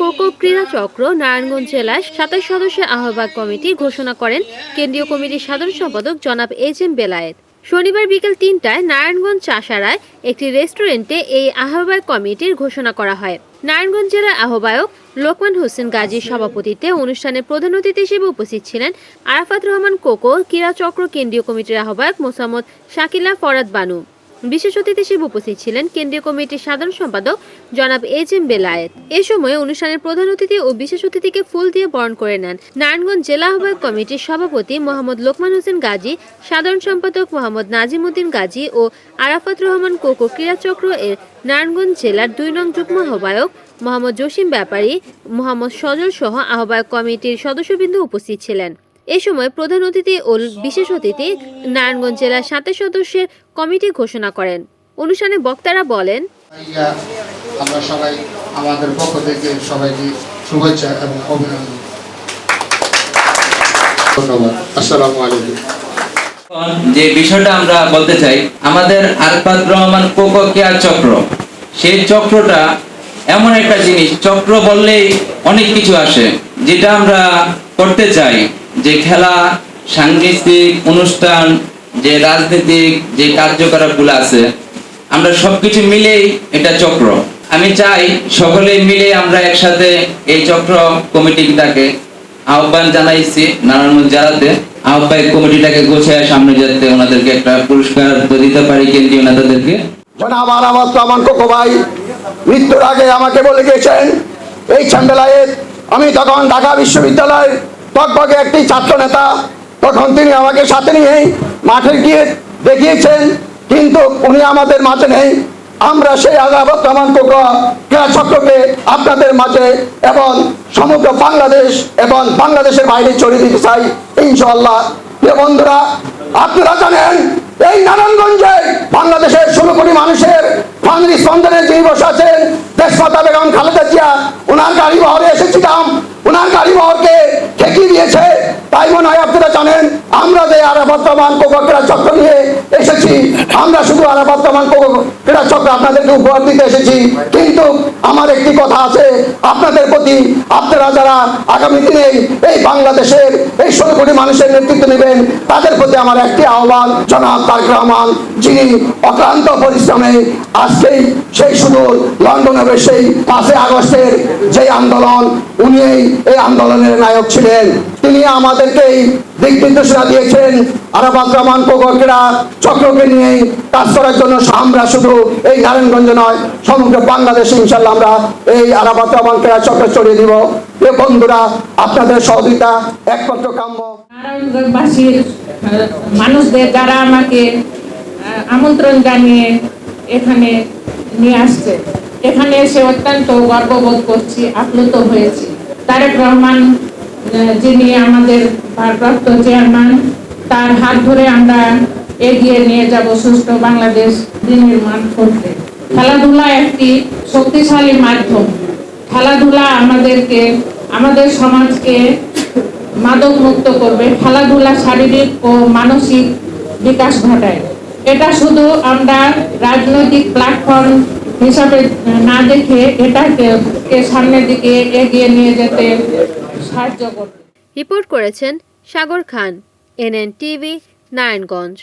Cocoa ক্রীড়া চক্র নারায়ণগঞ্জ জেলার সাতাশ সদস্যের আহ্বায়ক কমিটি ঘোষণা করেন কেন্দ্রীয় কমিটির সাধারণ সম্পাদক জনাব এইচ এম বেলায়েত। শনিবার বিকেল তিনটায় নারায়ণগঞ্জ চাষারায় একটি রেস্টুরেন্টে এই আহ্বায়ক কমিটির ঘোষণা করা হয়। নারায়ণগঞ্জ জেলার আহ্বায়ক লোকমান হোসেন গাজীর সভাপতিত্বে অনুষ্ঠানে প্রধান অতিথি হিসেবে উপস্থিত ছিলেন আরাফাত রহমান কোকো ক্রীড়া চক্র কেন্দ্রীয় কমিটির আহ্বায়ক মোসাম্মদ শাকিলা ফরাদ বানু। বিশেষ অতিথি হিসেবে উপস্থিত ছিলেন কেন্দ্রীয় কমিটির সাধারণ সম্পাদক জনাব এইচ এম বেলায়েত। এ সময় অনুষ্ঠানের প্রধান অতিথি ও বিশেষ অতিথিকে ফুল দিয়ে বরণ করে নেন নারায়ণগঞ্জ জেলা আহ্বায়ক কমিটির সভাপতি মোহাম্মদ লোকমান হোসেন গাজী, সাধারণ সম্পাদক মোহাম্মদ নাজিম উদ্দিন গাজী ও আরাফাত রহমান কোকো ক্রীড়া চক্র এর নারায়ণগঞ্জ জেলার দুই নং যুগ্ম আহ্বায়ক মোহাম্মদ জসিম ব্যাপারী, মোহাম্মদ সজল সহ আহ্বায়ক কমিটির সদস্যবৃন্দ উপস্থিত ছিলেন। এ সময় প্রধান অতিথি ও বিশেষ অতিথি নারায়ণগঞ্জ জেলার সাতাশ সদস্যের কমিটি ঘোষণা করেন। অনুষ্ঠানে বক্তারা বলেন আমরা সবাই আমাদের পক্ষ থেকে সবাইকে শুভেচ্ছা এবং অভিনন্দন। ধন্যবাদ। আসসালামু আলাইকুম। যে বিষয়টা আমরা বলতে চাই আমাদের আরফাত রহমান কোকো কেয়ার চক্র। সেই চক্রটা এমন একটা জিনিস চক্র বললেই অনেক কিছু আসে যেটা আমরা করতে চাই। যে খেলা সাংস্কৃতিক অনুষ্ঠান, যে রাজনৈতিক, যে কার্যকলাপগুলো আছে, আমরা সবকিছু মিলেই এটা চক্র। আমি চাই সকলে মিলে আমরা একসাথে এই চক্র কমিটিটাকে আহ্বান জানাইছি নারায়ণগঞ্জ জেলাতে। আহ্বায়ক কমিটিটাকে গোছায় সামনে যাতে ওনাদেরকে একটা পুরস্কার দিতে পারি কেন্দ্রীয় নেতাদেরকে। জনাব আরামত রহমান কোকো ভাই মৃত্যুর আগে আমাকে বলে গিয়েছেন, এই ছেলেবেলায় আমি তখন ঢাকা বিশ্ববিদ্যালয়ের টকবগে একটি ছাত্র নেতা, তখন তিনি আমাকে সাথে নিয়ে মাঠে গিয়ে দেখিয়েছেন, কিন্তু উনি আমাদের মাঝে নেই। আমরা সেই চক্রকে আপনাদের মাঝে এবং সমগ্র বাংলাদেশ এবং বাংলাদেশের বাইরে ছড়িয়ে দিতে চাই ইনশাল্লাহ বন্ধুরা, আপনারা জানেন, এই নারায়ণগঞ্জে বাংলাদেশের ষোলো কোটি মানুষের ফান্দি স্পন্দনে যিনি বসে আছেন দেশমাতা বেগম খালেদা জিয়া ওনার গাড়ি বহরে এসেছিলাম। ওনার গাড়ি বহরকে ঠেকিয়ে দিয়েছে। তাই মনে হয় আপনারা জানেন, আমরা যে আর বর্তমান কোকরা চক্র নিয়ে এসেছি। আমরা শুধু আরা বর্তমান ক্রীড়া চক্র আপনাদেরকে উপহার দিতে এসেছি। কিন্তু আমার একটি কথা আছে। আপনাদের প্রতি আপনারা যারা আগামী দিনে এই বাংলাদেশের এই ষোলো কোটি মানুষের নেতৃত্ব নেবেন, তাদের প্রতি আমার একটি আহ্বান, জনাব তারেক রহমান যিনি অক্লান্ত পরিশ্রমে আজকেই সেই শুধু লন্ডনের সেই পাঁচই আগস্টের যে আন্দোলন উনি এই- আন্দোলনের নায়ক ছিলেন। তিনি আমাদেরকে এই দিক নির্দেশনা দিয়েছেন। আরাফাত রহমান কোকরকেরা চক্রকে নিয়ে কাজ করার জন্য আমরা শুধু এই নারায়ণগঞ্জ নয়, সমগ্র বাংলাদেশে ইনশাল্লাহ আমরা এই আরাফাত রহমান ক্রীড়া চক্র ছড়িয়ে দিব। এ বন্ধুরা, আপনাদের সহযোগিতা একমাত্র কাম্য। নারায়ণগঞ্জবাসীর মানুষদের যারা আমাকে আমন্ত্রণ জানিয়ে এখানে নিয়ে আসছে। এখানে এসে অত্যন্ত গর্ববোধ করছি, আপ্লুত হয়েছি। তারেক রহমান যিনি আমাদের ভারপ্রাপ্ত চেয়ারম্যান তার হাত ধরে আমরা এগিয়ে নিয়ে যাব সুস্থ বাংলাদেশ বিনির্মাণ করতে। খেলাধুলা একটি শক্তিশালী মাধ্যম। খেলাধুলা আমাদেরকে, আমাদের সমাজকে মাদক মুক্ত করবে। খেলাধুলা শারীরিক ও মানসিক বিকাশ ঘটায়। এটা শুধু আমরা রাজনৈতিক প্ল্যাটফর্ম হিসাবে না দেখে এটাকে সামনের দিকে এগিয়ে নিয়ে যেতে সাহায্য করবে। রিপোর্ট করেছেন সাগর খান। NN TV Narayanganj